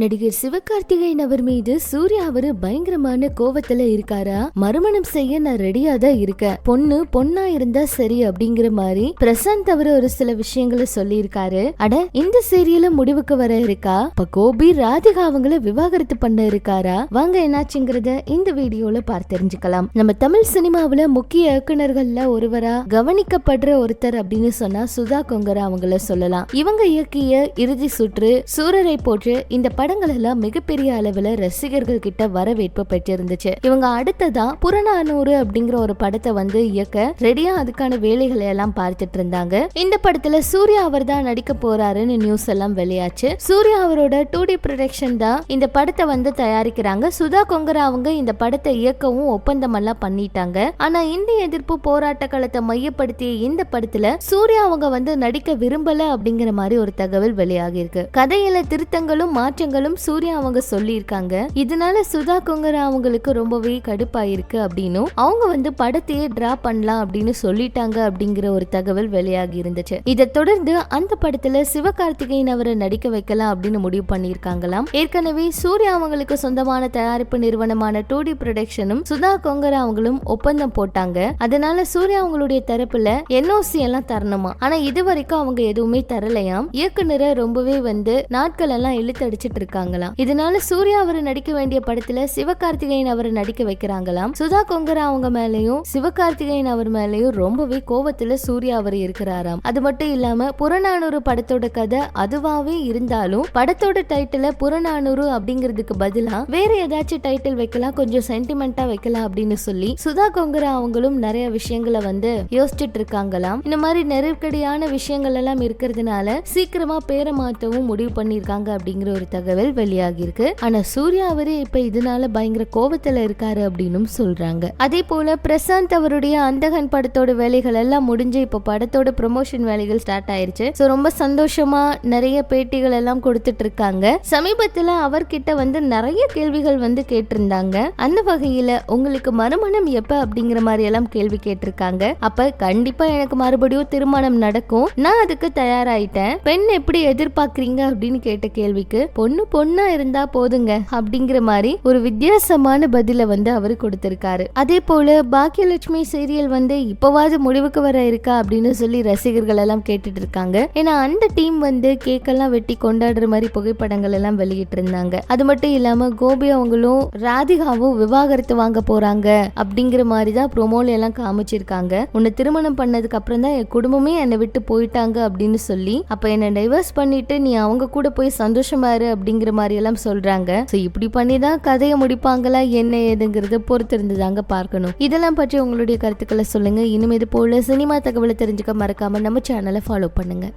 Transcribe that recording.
நடிகர் சிவகார்த்திகேயன் அவர் மீது சூர்யா அவரு பயங்கரமான கோவத்துல இருக்காரா? மறுமணம் செய்ய நான் ரெடியா தான் இருக்கேன். பொண்ணு பொண்ணா இருந்தா சரி அப்படிங்கிற மாதிரி பிரசாந்த் அவரு ஒரு சில விஷயங்களை சொல்லி இருக்காரு அட இந்த சீரியல முடிவுக்கு வர இருக்கா? இப்ப கோபி ராதிகா அவங்கள விவாகரத்து பண்ண இருக்காரா? வாங்க என்னாச்சுங்கிறத இந்த வீடியோல பார்த்து தெரிஞ்சுக்கலாம். நம்ம தமிழ் சினிமாவுல முக்கிய இயக்குனர்கள்ல ஒருவரா கவனிக்கப்படுற ஒருத்தர் அப்படின்னு சொன்னா சுதா கொங்கரா அவங்கள சொல்லலாம். இவங்க இயக்கிய இறுதி சுற்று சூரரை போற்று இந்த படங்கள் எல்லாம் மிகப்பெரிய அளவுல ரசிகர்கள் கிட்ட வரவேற்பு பெற்றிருந்துச்சு. இவங்க அடுத்ததா புறநானூறு அப்படிங்கிற ஒரு படத்தை வந்து இயக்க ரெடியா அதுக்கான வேலைகளை எல்லாம் பார்த்துட்டு இருந்தாங்க. இந்த படத்துல சூர்யா அவர் தான் நடிக்க போறாருன்னு நியூஸ் எல்லாம் வெளியாச்சு. சூர்யா அவரோட டூ டி ப்ரொடக்ஷன் தான் இந்த படத்தை வந்து தயாரிக்கிறாங்க. சுதா கொங்கரா அவங்க இந்த படத்தை இயக்கவும் ஒப்பந்தம் எல்லாம் பண்ணிட்டாங்க. ஆனா இந்திய எதிர்ப்பு போராட்ட களத்தை மையப்படுத்திய இந்த படத்துல சூர்யா அவங்க வந்து நடிக்க விரும்பல அப்படிங்கிற மாதிரி ஒரு தகவல் வெளியாகி இருக்கு கதையில திருத்தங்களும் மாற்றங்களும் சூர்யா அவங்க சொல்லியிருக்காங்க. இதனால சுதா கொங்கரா அவங்களுக்கு ரொம்பவே கடுப்பாயிருக்கு அப்படின்னும் அவங்க வந்து படத்தையே டிரா பண்ணலாம் அப்படின்னு சொல்லிட்டாங்க அப்படிங்கிற ஒரு தகவல் வெளியாகி இருந்துச்சு. இதை தொடர்ந்து அந்த படத்துல சிவகார்த்திகேயன் அவரை நடிக்க வைக்கலாம் அப்படின்னு முடிவு பண்ணியிருக்காங்களாம். ஏற்கனவே சூர்யா அவங்களுக்கு சொந்தமான தயாரிப்பு நிறுவனமான டூ டி ப்ரொடக்ஷனும் சுதா கொங்கரா அவங்களும் ஒப்பந்தம் போட்டாங்க. அதனால சூர்யா அவங்களுடைய தரப்புல என்ஓசி எல்லாம் தரணுமா? ஆனா இது வரைக்கும் அவங்க எதுவுமே தரலையாம். இயக்குனரை ரொம்பவே வந்து நாட்கள் எல்லாம் இழுத்தடிச்சிட்டு இருக்காங்களாம். இதனால சூர்யா அவர் நடிக்க வேண்டிய படத்துல சிவகார்த்திகேயன் அவரை நடிக்க வைக்கிறாங்களாம். சுதா கொங்கரா அவங்க மேலயும் சிவகார்த்திகேயன் அவர் மேலயும் ரொம்பவே கோவத்துல சூர்யா அவர் இருக்கிறாராம். அது மட்டும் இல்லாம புறநானூறு படத்தோட கதை அதுவாவே இருந்தாலும் படத்தோட டைட்டில புறநானூறு அப்படிங்கிறதுக்கு பதிலா வேற ஏதாச்சும் டைட்டில் வைக்கலாம் கொஞ்சம் சென்டிமெண்டா வைக்கலாம் அப்படின்னு சொல்லி சுதா கொங்கரா அவங்களும் நிறைய விஷயங்களை வந்து யோசிச்சுட்டு இருக்காங்களாம் இந்த மாதிரி நெருக்கடியான விஷயங்கள் எல்லாம் இருக்கிறதுனால சீக்கிரமா பேரை மாத்தவும் முடிவு பண்ணிருக்காங்க அப்படிங்கிற ஒரு தகவல். தகவல் வெளியாகிருக்கு ஆனா சூர்யா அவரே இப்ப இதனால பயங்கர கோபத்துல இருக்காரு அப்படின்னு சொல்றாங்க. அதே போல பிரசாந்த் அவருடைய அந்தகன் படத்தோட வேலைகள் எல்லாம் முடிஞ்சு இப்ப படத்தோட ப்ரொமோஷன் வேலைகள் ஸ்டார்ட் ஆயிருச்சு. ஸோ ரொம்ப சந்தோஷமா நிறைய பேட்டிகள் எல்லாம் கொடுத்துட்டு இருக்காங்க. சமீபத்துல அவர்கிட்ட வந்து நிறைய கேள்விகள் வந்து கேட்டிருந்தாங்க. அந்த வகையில உங்களுக்கு மறுமணம் எப்ப அப்படிங்கிற மாதிரி எல்லாம் கேள்வி கேட்டிருக்காங்க. அப்ப கண்டிப்பா எனக்கு மறுபடியும் திருமணம் நடக்கும். நான் அதுக்கு தயாராயிட்டேன். பெண் எப்படி எதிர்பார்க்கறீங்க அப்படின்னு கேட்ட கேள்விக்கு பொண்ணு பொண்ணா இருந்தா போதுங்க அப்படிங்கிற மாதிரி ஒரு வித்தியாசமான பதில வந்து அவரு கொடுத்திருக்காரு. அதே போல பாக்கியலட்சுமி சீரியல் வந்து இப்பவாவது முடிவுக்கு வர இருக்கா அப்படின்னு சொல்லி ரசிகர்கள் எல்லாம் கேட்டுட்டு இருக்காங்க. ஏன்னா அந்த டீம் வந்து கேக்கெல்லாம் வெட்டி கொண்டாடுற மாதிரி புகைப்படங்கள் எல்லாம் வெளியிட்டு இருந்தாங்க அது மட்டும் இல்லாம கோபி அவங்களும் ராதிகாவும் விவாகரத்து வாங்க போறாங்க அப்படிங்கிற மாதிரி தான் ப்ரொமோல எல்லாம் காமிச்சிருக்காங்க. உன்னை திருமணம் பண்ணதுக்கு அப்புறம் தான் என் குடும்பமே என்னை விட்டு போயிட்டாங்க அப்படின்னு சொல்லி அப்ப என்னை டைவர்ஸ் பண்ணிட்டு நீ அவங்க கூட போய் சந்தோஷமா இரு அப்படிங்கிற மாதிரி எல்லாம் சொல்றாங்க. ஸோ இப்படி பண்ணி தான் கதையை முடிப்பாங்களா? என்ன ஏதுங்கிறத பொறுத்து இருந்துதாங்க பார்க்கணும். இதெல்லாம் பற்றி உங்களுடைய கருத்துக்களை சொல்லுங்க. இனிமேது போல சினிமா தகவலை தெரிஞ்சுக்க மறக்காம நம்ம சேனலை ஃபாலோ பண்ணுங்க.